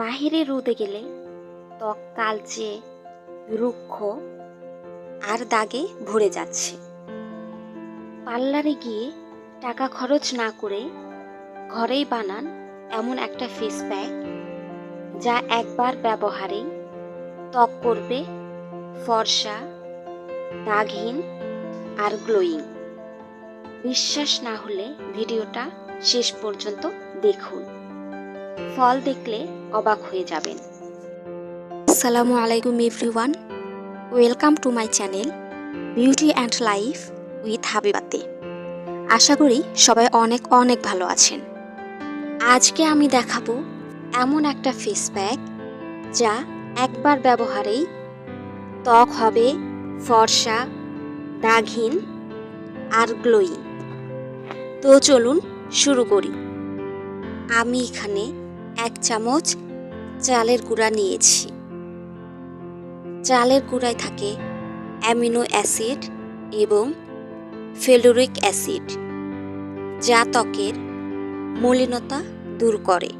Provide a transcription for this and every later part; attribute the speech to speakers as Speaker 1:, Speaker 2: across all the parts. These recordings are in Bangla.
Speaker 1: বাহিরে রোদে গেলে ত্বক কালচে, রুক্ষ আর দাগে ভরে যাচ্ছে। পার্লারে গিয়ে টাকা খরচ না করে ঘরেই বানান এমন একটা ফেস প্যাক যা একবার ব্যবহারেই ত্বক করবে ফর্সা, দাগহীন আর গ্লোয়িং বিশ্বাস না হলে ভিডিওটা শেষ পর্যন্ত দেখুন। ফল দেখলে অবাক হয়ে যাবেন। আসসালামু আলাইকুম everyone. Welcome to my channel beauty and life with হাবিবাতে। আশা করি সবাই অনেক অনেক ভালো আছেন। আজকে আমি দেখাবো এমন একটা ফেস প্যাক যা একবার ব্যবহারেই ত্বক হবে, ফর্সা, দাগহীন আর গ্লোয়িং তো চলুন শুরু করি। আমি এখানে এক চামচ চালের গুঁড়া নিয়েছি। চালের গুঁড়ায় থাকে অ্যামিনো অ্যাসিড এবং ফেলুরিক অ্যাসিড, যা ত্বকের মলিনতা দূর করে।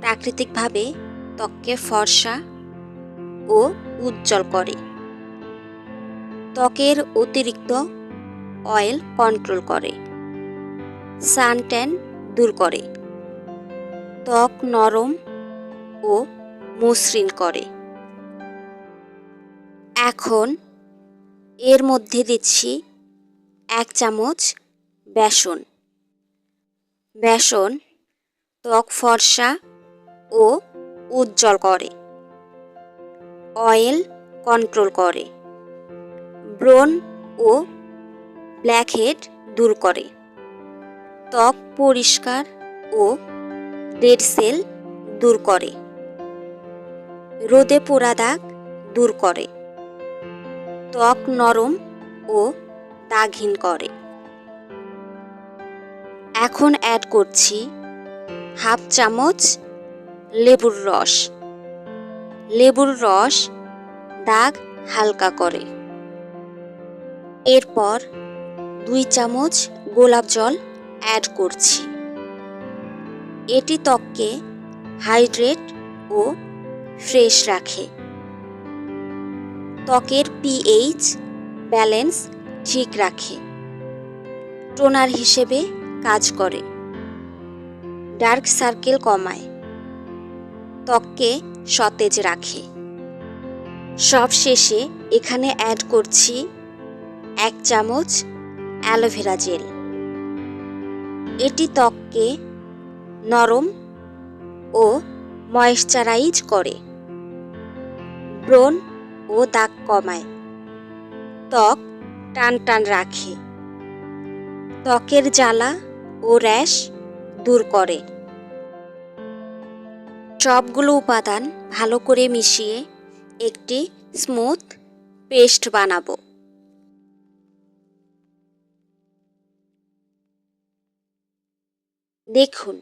Speaker 1: প্রাকৃতিকভাবে ত্বককে ফর্সা ও উজ্জ্বল করে। ত্বকের অতিরিক্ত অয়েল কন্ট্রোল করে। সানট্যান দূর করে। ত্বক নরম ও মসৃণ করে। এখন এর মধ্যে দিচ্ছি এক চামচ বেসন। বেসন ত্বক ফর্সা ও উজ্জ্বল করে। অয়েল কন্ট্রোল করে। ব্রণ ও ব্ল্যাকহেড দূর করে। ত্বক পরিষ্কার ও ডেড সেল দূর করে। রোদে পোড়া দাগ দূর করে। ত্বক নরম ও দাগহীন করে। এখন অ্যাড করছি হাফ চামচ লেবুর রস। লেবুর রস দাগ হালকা করে। এরপর দুই চামচ গোলাপ জল অ্যাড করছি। এটি ত্বককে হাইড্রেট ও ফ্রেশ রাখে। ত্বকের পিএইচ ব্যালেন্স ঠিক রাখে। টোনার হিসেবে কাজ করে। ডার্ক সার্কেল কমায়। ত্বককে সতেজ রাখে। সব শেষে এখানে অ্যাড করছি এক চামচ অ্যালোভেরা জেল। এটি ত্বককে নরম ও ময়েশ্চারাইজ করে। ব্রণ ও দাগ কমায়। ত্বক টান টান রাখে। ত্বকের জ্বালা ও র্যাশ দূর করে। সবগুলো উপাদান ভালো করে মিশিয়ে একটি স্মুথ পেস্ট বানাবো। দেখুন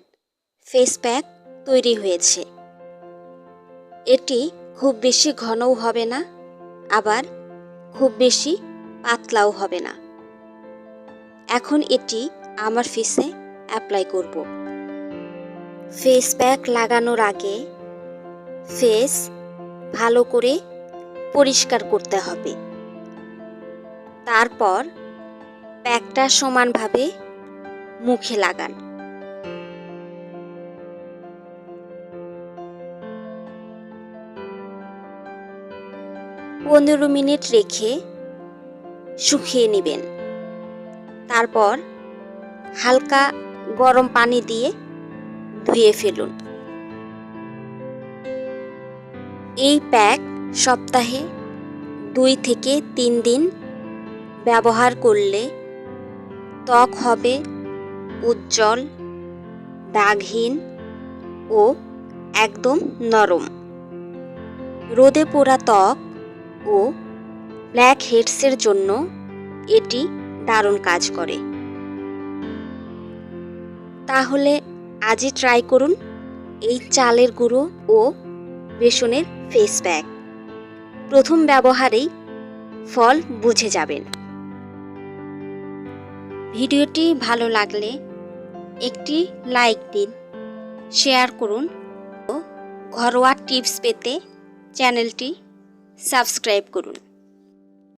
Speaker 1: ফেস প্যাক তৈরি হয়েছে। এটি খুব বেশি ঘনও হবে না, আবার খুব বেশি পাতলাও হবে না। এখন এটি আমার ফেসে অ্যাপ্লাই করব। ফেস প্যাক লাগানোর আগে ফেস ভালো করে পরিষ্কার করতে হবে। তারপর প্যাকটা সমানভাবে মুখে লাগান। পনেরো মিনিট রেখে শুকিয়ে নেবেন। তারপর হালকা গরম পানি দিয়ে ধুয়ে ফেলুন। এই প্যাক সপ্তাহে দুই থেকে তিন দিন ব্যবহার করলে ত্বক হবে উজ্জ্বল, দাগহীন ও একদম নরম। রোদে পোড়া ত্বক ও ব্ল্যাক হেডসের জন্য এটি দারুণ কাজ করে। তাহলে আজই ট্রাই করুন এই চালের গুঁড়ো ও বেসনের ফেস প্যাক প্রথম ব্যবহারেই ফল বুঝে যাবেন। ভিডিওটি ভালো লাগলে একটি লাইক দিন শেয়ার করুন ও ঘরোয়া টিপস পেতে চ্যানেলটি সাবস্ক্রাইব করুন।